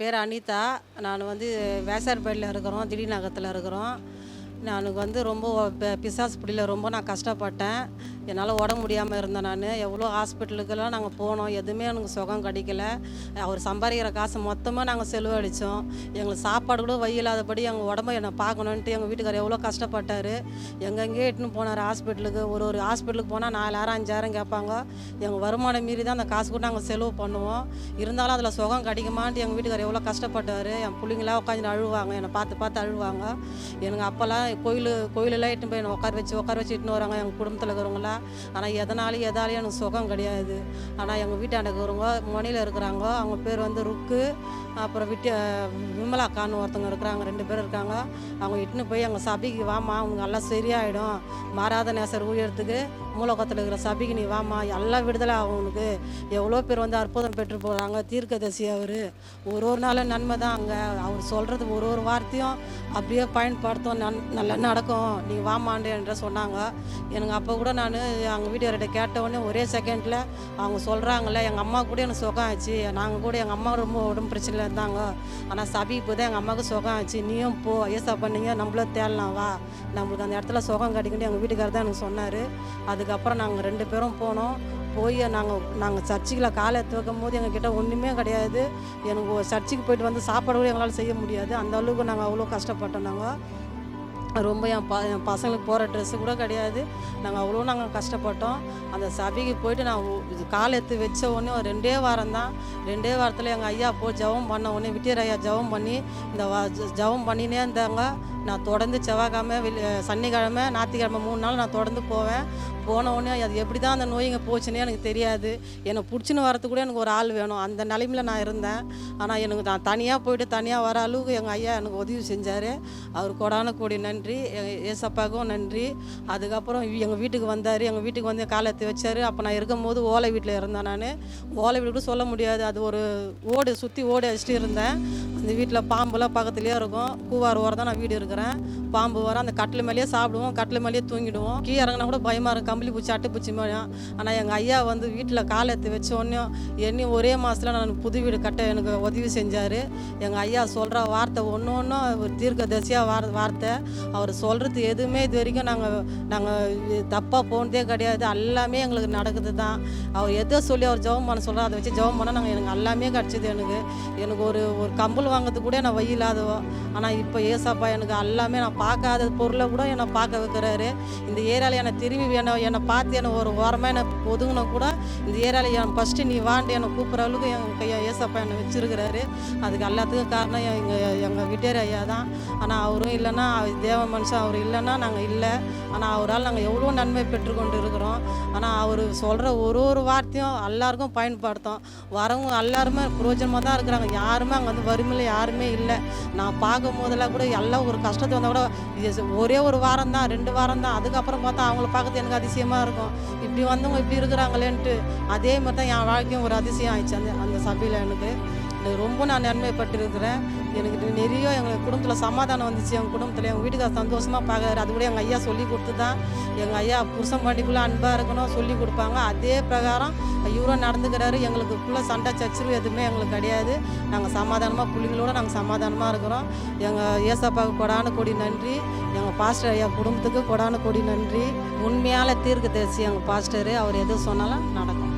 என் பேர் அனிதா. நான் வந்து வேசார்பேட்டில் இருக்கிறோம் திடீநகரத்தில் இருக்கிறோம். நான் வந்து ரொம்ப பிசாஸ் பிடியில் ரொம்ப நான் கஷ்டப்பட்டேன். என்னால் உடம்பு முடியாமல் இருந்தேன் நான். எவ்வளோ ஹாஸ்பிட்டலுக்கெல்லாம் நாங்கள் போனோம். எதுவுமே எனக்கு சுகம் கிடைக்கல. அவர் சம்பாதிக்கிற காசு மொத்தமாக நாங்கள் செலவழித்தோம் எங்களுக்கு சாப்பாடு கூட வழி இல்லாதபடி எங்கள் உடம்ப என்னை பார்க்கணுன்ட்டு எங்கள் வீட்டுக்காரர் எவ்வளோ கஷ்டப்பட்டார். எங்கெங்கே இட்டுன்னு போனார் ஹாஸ்பிட்டலுக்கு. ஒரு ஒரு ஹாஸ்பிட்டலுக்கு போனால் நாலாயிரம் அஞ்சாயிரம் கேட்பாங்க. எங்கள் வருமானம் மீறி தான் அந்த காசு கூட நாங்கள் செலவு பண்ணுவோம். இருந்தாலும் அதில் சுகம் கிடைக்குமான்ட்டு எங்கள் வீட்டுக்காரர் எவ்வளோ கஷ்டப்பட்டார். என் பிள்ளைங்களாம் உட்காந்து அழுவாங்க. என்னை பார்த்து பார்த்து அழுவாங்க. எனக்கு அப்போல்லாம் கோயில் கோயிலெல்லாம் இட்டுன்னு போய் என்னை உட்கார வச்சு உட்கார வச்சு இட்டுன்னு வராங்க. எங்கள் குடும்பத்தில் இருக்கிறவங்களாம் ஆனால் எதனாலையும் எதாலையும் எனக்கு சுகம் கிடையாது. ஆனால் எங்கள் வீட்டாண்ட இருக்கிறவங்க மணியில் இருக்கிறாங்க. அவங்க பேர் வந்து ருக்கு. அப்புறம் விட்டு விமலா கான்னு ஒருத்தவங்க இருக்கிறாங்க. ரெண்டு பேர் இருக்காங்க. அவங்க இட்டுன்னு போய் எங்கள் சபைக்கு வாமா அவங்க எல்லாம் சரியாயிடும். மாறாத நேசர் ஊழியத்துக்கு மூலக்கத்தில் இருக்கிற சபைக்கு நீ வாமா எல்லாம் விடுதலை ஆகும் உனக்கு. எவ்வளோ பேர் வந்து அற்புதம் பெற்று போகிறாங்க தீர்க்கதரிசி அவர். ஒரு ஒரு நாளும் நன்மை தான் அங்கே. அவர் சொல்கிறது ஒரு ஒரு வார்த்தையும் அப்படியே பயன்படுத்தும். நன் நல்லா நடக்கும். நீ வாமாண்டு என்ற சொன்னாங்க. எனக்கு அப்போ கூட நான் எங்கள் வீட்டுக்கார்ட்ட கேட்டவொடனே ஒரே செகண்டில் அவங்க சொல்கிறாங்கல்ல எங்கள் அம்மா கூட எனக்கு சுகம் ஆச்சு. நாங்கள் கூட எங்கள் அம்மா ரொம்ப உடம்பு பிரச்சனையில் இருந்தாங்க. ஆனால் சபி இப்போ தான் எங்கள் அம்மாவுக்கு சுகம் ஆச்சு. நீயும் போ ஏசா பண்ணீங்க. நம்மளும் தேடலாம் வா. நம்மளுக்கு அந்த இடத்துல சுகம் கிடைக்கணும் எங்கள் வீட்டுக்காரர் தான் எனக்கு சொன்னார். அது அதுக்கப்புறம் நாங்கள் ரெண்டு பேரும் போனோம். போய் நாங்கள் நாங்கள் சர்ச்சுக்கில் காலை எடுத்து வைக்கும் போது எங்ககிட்ட ஒன்றுமே கிடையாது. எனக்கு சர்ச்சுக்கு போயிட்டு வந்து சாப்பாடு கூட எங்களால் செய்ய முடியாது. அந்த அளவுக்கு நாங்கள் அவ்வளோ கஷ்டப்பட்டோம் நாங்கள் ரொம்ப என் ப என் பசங்களுக்கு போகிற ட்ரெஸ்ஸு கூட கிடையாது. நாங்கள் அவ்வளோ நாங்கள் கஷ்டப்பட்டோம். அந்த சபைக்கு போயிட்டு நான் இது கால் எடுத்து வச்ச உடனே ஒரு ரெண்டே வாரம் தான். ரெண்டே வாரத்தில் எங்கள் ஐயா போ ஜெபம் பண்ண உடனே விட்டியர் ஐயா ஜெபம் பண்ணி இந்த வா ஜெபம் பண்ணினே இருந்தாங்க. நான் தொடர்ந்து செவ்வாய்க்கிழமை வெளி சனிக்கிழமை ஞாத்திக்கிழமை மூணு நாள் நான் தொடர்ந்து போவேன். போன உடனே அது எப்படி தான் அந்த நோய்ங்க போச்சுன்னே எனக்கு தெரியாது. என்னை பிடிச்சின்னு வரத்துக்கு கூட எனக்கு ஒரு ஆள் வேணும். அந்த நிலைமையில் நான் இருந்தேன். ஆனால் எனக்கு நான் தனியாக போயிட்டு தனியாக வர அளவுக்கு எங்கள் ஐயா எனக்கு உதவி செஞ்சார். அவர் கொடான கோடி நன்றி. எ- ஏசப்பாவுக்கும் நன்றி. அதுக்கப்புறம் எங்கள் வீட்டுக்கு வந்தார். எங்கள் வீட்டுக்கு வந்து காலத்தை வச்சார். அப்போ நான் இருக்கும்போது ஓலை வீட்டில் இருந்தேன் நான். ஓலை வீடு கூட சொல்ல முடியாது. அது ஒரு ஓடு சுற்றி ஓடி அடிச்சுட்டு இருந்தேன். அந்த வீட்டில் பாம்புலாம் பக்கத்துலேயே இருக்கும். கூவார் ஓரம் தான் நான் வீடு இருக்கிறேன் பாம்பு வரும் அந்த கட்டில் மேலேயே சாப்பிடுவோம் கட்டில் மேலேயே தூங்கிடுவோம். கீ இறங்கினா கூட பயமாக இருக்கும். கம்பளி பூச்சி அட்டு பூச்சி மேலும் ஆனால் எங்கள் ஐயா வந்து வீட்டில் காலை எடுத்து வச்ச உடனே எண்ணி ஒரே மாதத்தில் நான் புது வீடு கட்ட எனக்கு உதவி செஞ்சார். எங்கள் ஐயா சொல்கிற வார்த்தை ஒன்று ஒன்றும் ஒரு தீர்க்க தசையாக வார் வார்த்தை. அவர் சொல்கிறது எதுவுமே இது வரைக்கும் நாங்கள் நாங்கள் தப்பாக போனதே கிடையாது. எல்லாமே எங்களுக்கு நடக்குது தான் அவர் எதை சொல்லி அவர் ஜெபம் பண்ண சொல்கிறார் அதை வச்சு ஜெபம் பண்ணால் நாங்கள் எனக்கு எல்லாமே கிடச்சிது எனக்கு. எனக்கு ஒரு ஒரு கம்பல் வாங்குறதுக்கு கூட நான் வழி ஆனால் இப்போ ஏசாப்பா எனக்கு எல்லாமே நான் பார்க்காத பொருளை கூட என்னை பார்க்க வைக்கிறாரு. இந்த ஏரியாவில் என்னை திரும்பி என்னை என்னை பார்த்து என்னை ஒரு ஓரமாக என்னை ஒதுங்கினா கூட இந்த ஏரியாவில் என் ஃபஸ்ட்டு நீ வாண்டு என்னை கூப்பிட்ற அளவுக்கு எங்கள் கையை ஏசப்பா என்னை வச்சிருக்கிறாரு. அதுக்கு எல்லாத்துக்கும் காரணம் எங்கள் எங்கள் வீட்டார் ஐயா தான். ஆனால் அவரும் இல்லைன்னா தேவ மனுஷன் அவர் இல்லைன்னா நாங்கள் இல்லை. ஆனால் அவரால் நாங்கள் எவ்வளோ நன்மை பெற்றுக்கொண்டு இருக்கிறோம். ஆனால் அவர் சொல்கிற ஒரு ஒரு வார்த்தையும் எல்லாருக்கும் பயன்படுத்தும். வரவங்க எல்லாருமே பிரயோஜனமாக தான் இருக்கிறாங்க. யாருமே அங்கே வந்து வறுமையில் யாருமே இல்லை. நான் பார்க்கும் போதெல்லாம் கூட எல்லாம் ஒரு கஷ்டத்தை வந்தால் கூட இது ஒரே ஒரு வாரம் தான் ரெண்டு வாரம் தான் அதுக்கப்புறம் பார்த்தா அவங்கள பார்க்கறது எனக்கு அதிசயமாக இருக்கும். இப்படி வந்தவங்க இப்படி இருக்கிறாங்களேன்ட்டு அதே மாதிரி தான் என் வாழ்க்கையும் ஒரு அதிசயம் ஆயிடுச்சு அந்த அந்த சபையில் எனக்கு. ரொம்ப நான் நன்மைப்பட்டிருக்கிறேன். எனக்கு நிறைய எங்கள் குடும்பத்தில் சமாதானம் வந்துச்சு. எங்கள் குடும்பத்தில் எங்கள் வீட்டுக்கார சந்தோஷமாக பார்க்குறாரு. அது கூட எங்கள் ஐயா சொல்லி கொடுத்து தான் எங்கள் ஐயா புருஷன் பண்ணிக்குள்ளே அன்பாக இருக்கணும் சொல்லி கொடுப்பாங்க. அதே பிரகாரம் இவரும் நடந்துக்கிறாரு. எங்களுக்கு ஃபுல்லாக சண்டை சச்சரவு எதுவுமே எங்களுக்கு கிடையாது. நாங்கள் சமாதானமாக பிள்ளைங்களோட நாங்கள் சமாதானமாக இருக்கிறோம். எங்கள் ஏசப்பாவுக்கு கொடான கொடி நன்றி. எங்கள் பாஸ்டர் ஐயா குடும்பத்துக்கு கொடான கொடி நன்றி. உண்மையால் தீர்க்க தரிசி எங்கள் பாஸ்டரு. அவர் எது சொன்னாலும் நடக்கும்.